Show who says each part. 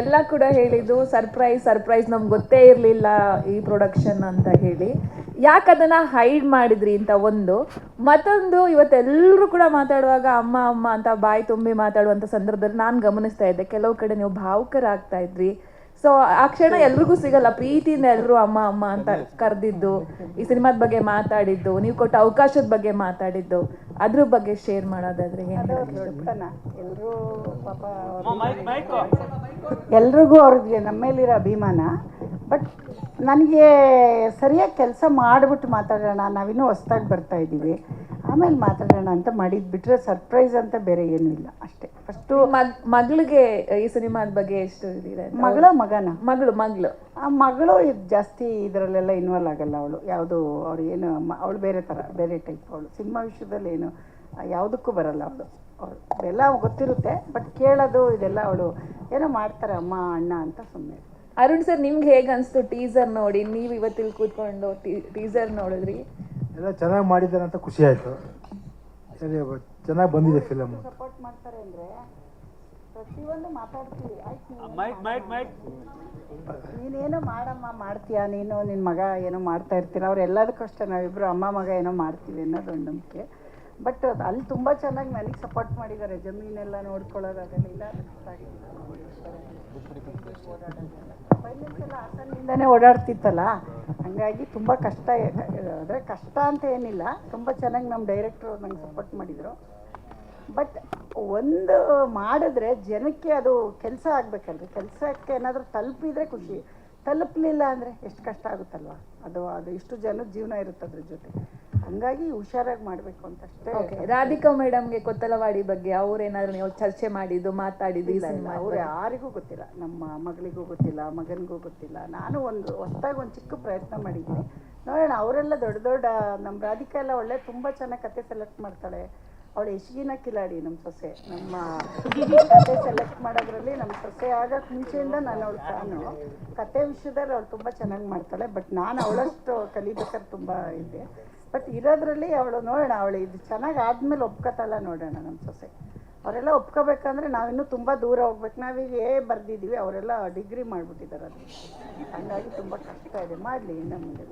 Speaker 1: ಎಲ್ಲ ಕೂಡ ಹೇಳಿದ್ದು ಸರ್ಪ್ರೈಸ್ ಸರ್ಪ್ರೈಸ್ ನಮ್ಗೆ ಗೊತ್ತೇ ಇರಲಿಲ್ಲ ಈ ಪ್ರೊಡಕ್ಷನ್ ಅಂತ ಹೇಳಿ. ಯಾಕೆ ಅದನ್ನ ಹೈಡ್ ಮಾಡಿದ್ರಿ ಅಂತ ಒಂದು? ಮತ್ತೊಂದು ಇವತ್ತೆಲ್ಲರೂ ಕೂಡ ಮಾತಾಡುವಾಗ ಅಮ್ಮ ಅಮ್ಮ ಅಂತ ಬಾಯಿ ತುಂಬಿ ಮಾತಾಡುವಂಥ ಸಂದರ್ಭದಲ್ಲಿ ನಾನು ಗಮನಿಸ್ತಾ ಇದ್ದೆ. ಕೆಲವು ಕಡೆ ನೀವು ಭಾವುಕರಾಗ್ತಾ ಇದ್ರಿ. ಸೊ ಆ ಕ್ಷಣ ಎಲ್ರಿಗೂ ಸಿಗಲ್ಲ. ಪ್ರೀತಿಯಿಂದ ಎಲ್ಲರೂ ಅಮ್ಮ ಅಮ್ಮ ಅಂತ ಕರೆದಿದ್ದು ಈ ಸಿನಿಮಾದ ಬಗ್ಗೆ ಮಾತಾಡಿದ್ದು ನೀವು ಕೊಟ್ಟ ಅವಕಾಶದ ಬಗ್ಗೆ ಮಾತಾಡಿದ್ದು ಅದ್ರ ಬಗ್ಗೆ ಶೇರ್ ಮಾಡೋದಾದ್ರೆ
Speaker 2: ಎಲ್ರಿಗೂ ಅವ್ರಿಗೆ ನಮ್ಮ ಮೇಲಿರೋ ಅಭಿಮಾನ. ಬಟ್ ನನಗೆ ಸರಿಯಾಗಿ ಕೆಲಸ ಮಾಡಿಬಿಟ್ಟು ಮಾತಾಡೋಣ ನಾವಿನ್ನೂ ಹೊಸ್ದಾಗಿ ಬರ್ತಾ ಇದ್ದೀವಿ. ಆಮೇಲೆ ಮಾತಾಡೋಣ ಅಂತ ಮಾಡಿದ್ ಬಿಟ್ಟರೆ ಸರ್ಪ್ರೈಸ್ ಅಂತ ಬೇರೆ ಏನೂ ಇಲ್ಲ ಅಷ್ಟೇ. ಫಸ್ಟು
Speaker 1: ಮಗ್ ಮಗಳಿಗೆ ಈ ಸಿನಿಮಾದ ಬಗ್ಗೆ ಎಷ್ಟು ಇದಿದೆ?
Speaker 2: ಮಗಳ ಮಗನ?
Speaker 1: ಮಗಳು ಮಗಳು.
Speaker 2: ಆ ಮಗಳು ಇದು ಜಾಸ್ತಿ ಇದರಲ್ಲೆಲ್ಲ ಇನ್ವಾಲ್ವ್ ಆಗಲ್ಲ ಅವಳು. ಯಾವುದು ಅವ್ರು ಏನು ಅವಳು ಬೇರೆ ಥರ ಬೇರೆ ಟೈಪ್ ಅವಳು. ಸಿನಿಮಾ ವಿಷಯದಲ್ಲಿ ಏನು ಯಾವುದಕ್ಕೂ ಬರಲ್ಲ ಅವಳು. ಅವಳು ಎಲ್ಲ ಗೊತ್ತಿರುತ್ತೆ ಬಟ್ ಕೇಳೋದು ಇದೆಲ್ಲ ಅವಳು ಏನೋ ಮಾಡ್ತಾರೆ ಅಮ್ಮ ಅಣ್ಣ ಅಂತ ಸುಮ್ಮನೆ
Speaker 1: ಅರುಣ್ ಸರ್ ನಿಮ್ಗೆ ಹೇಗೆ ಅನಿಸ್ತು ಟೀಸರ್ ನೋಡಿ? ನೀವು ಇವತ್ತಿಲ್ಲಿ ಕೂತ್ಕೊಂಡು ಟೀಸರ್ ನೋಡಿದ್ರಿ?
Speaker 3: ಎಲ್ಲ ಚೆನ್ನಾಗಿ ಮಾಡಿದ್ದಾರೆ ಅಂತ ಖುಷಿ ಆಯಿತು. ಸರಿ ಚೆನ್ನಾಗಿ ಬಂದಿದೆ ಫಿಲಮ್
Speaker 2: ಸಪೋರ್ಟ್ ಮಾಡ್ತಾರೆ ಅಂದರೆ ಪ್ರತಿಯೊಂದು ಮಾತಾಡ್ತೀವಿ. ಆಯ್ತು ನೀನೇನೋ ಮಾಡಮ್ಮ ಮಾಡ್ತೀಯಾ ನೀನು? ನಿನ್ನ ಮಗ ಏನೋ ಮಾಡ್ತಾ ಇರ್ತೀರ ಅವ್ರು ಎಲ್ಲದಕ್ಕೂ ಅಷ್ಟೇ ನಾವಿಬ್ರು ಅಮ್ಮ ಮಗ ಏನೋ ಮಾಡ್ತೀವಿ ಅನ್ನೋದು ಒಂದು ನಂಬಿಕೆ. ಬಟ್ ಅಲ್ಲಿ ತುಂಬ ಚೆನ್ನಾಗಿ ನನಗೆ ಸಪೋರ್ಟ್ ಮಾಡಿದ್ದಾರೆ. ಜಮೀನೆಲ್ಲ ನೋಡ್ಕೊಳ್ಳೋದಾಗಲಿಲ್ಲ ಫೈನಾನ್ಸ್ ಎಲ್ಲ ಹಾಸನಿಂದನೇ ಓಡಾಡ್ತಿತ್ತಲ್ಲ? ಹಂಗಾಗಿ ತುಂಬ ಕಷ್ಟ, ಅಂದರೆ ಕಷ್ಟ ಅಂತ ಏನಿಲ್ಲ. ತುಂಬ ಚೆನ್ನಾಗಿ ನಮ್ಮ ಡೈರೆಕ್ಟ್ರು ನಂಗೆ ಸಪೋರ್ಟ್ ಮಾಡಿದರು. ಬಟ್ ಒಂದು ಮಾಡಿದ್ರೆ ಜನಕ್ಕೆ ಅದು ಕೆಲಸ ಆಗಬೇಕಲ್ರಿ. ಕೆಲಸಕ್ಕೆ ಏನಾದರೂ ತಲುಪಿದ್ರೆ ಖುಷಿ. ತಲುಪಲಿಲ್ಲ ಅಂದರೆ ಎಷ್ಟು ಕಷ್ಟ ಆಗುತ್ತಲ್ವ? ಅದು ಅದು ಇಷ್ಟು ಜನದ ಜೀವನ ಇರುತ್ತೆ ಅದ್ರ ಜೊತೆ. ಹಂಗಾಗಿ ಹುಷಾರಾಗಿ ಮಾಡಬೇಕು ಅಂತ ಅಷ್ಟೇ
Speaker 1: ಓಕೆ ರಾಧಿಕಾ ಮೇಡಮ್ಗೆ ಕೊತ್ತಲವಾಡಿ ಬಗ್ಗೆ ಅವ್ರೇನಾದ್ರು ನೀವು ಚರ್ಚೆ ಮಾಡಿದ್ದು ಮಾತಾಡಿದ್ದು
Speaker 2: ಅವ್ರು ಯಾರಿಗೂ ಗೊತ್ತಿಲ್ಲ. ನಮ್ಮ ಮಗಳಿಗೂ ಗೊತ್ತಿಲ್ಲ ಮಗನಿಗೂ ಗೊತ್ತಿಲ್ಲ. ನಾನು ಒಂದು ಹೊಸ್ದಾಗಿ ಒಂದು ಚಿಕ್ಕ ಪ್ರಯತ್ನ ಮಾಡಿದ್ದೀನಿ. ನೋಡೋಣ ಅವರೆಲ್ಲ ದೊಡ್ಡ ದೊಡ್ಡ ನಮ್ಮ ರಾಧಿಕಾ ಎಲ್ಲ ಒಳ್ಳೆ ತುಂಬ ಚೆನ್ನಾಗಿ ಕತೆ ಸೆಲೆಕ್ಟ್ ಮಾಡ್ತಾಳೆ. ಅವಳು ಎಷ್ಟಿನ ಕಿಲಾಡಿ ನಮ್ಮ ಸೊಸೆ. ನಮ್ಮ ಕತೆ ಸೆಲೆಕ್ಟ್ ಮಾಡೋದ್ರಲ್ಲಿ ನಮ್ಮ ಸೊಸೆ ಆಗಕ್ಕೆ ಮುಂಚೆಯಿಂದ ನಾನು ಅವಳು ತಾನು ಕತೆ ವಿಷಯದಲ್ಲಿ ಅವಳು ತುಂಬ ಚೆನ್ನಾಗಿ ಮಾಡ್ತಾಳೆ ಬಟ್ ನಾನು ಅವಳಷ್ಟು ಕಲಿಬೇಕಾದ್ರೆ ತುಂಬ ಇದೆ. ಬಟ್ ಇರೋದ್ರಲ್ಲಿ ಅವಳು ನೋಡೋಣ, ಅವಳು ಇದು ಚೆನ್ನಾಗಿ ಆದ್ಮೇಲೆ ಒಪ್ಕೋತಲ್ಲ ನೋಡೋಣ ನಮ್ಮ ಸೊಸೆ. ಅವರೆಲ್ಲ ಒಪ್ಕೋಬೇಕಂದ್ರೆ ನಾವಿನ್ನೂ ತುಂಬ ದೂರ ಹೋಗ್ಬೇಕು. ನಾವೀಗ ಏ ಬರ್ದಿದ್ದೀವಿ, ಅವರೆಲ್ಲ ಡಿಗ್ರಿ ಮಾಡಿಬಿಟ್ಟಿದ್ದಾರೆ. ಅದು ಹಂಗಾಗಿ ತುಂಬ ಕಷ್ಟ ಇದೆ. ಮಾಡಲಿ ಇನ್ನು ಮುಂದೆ.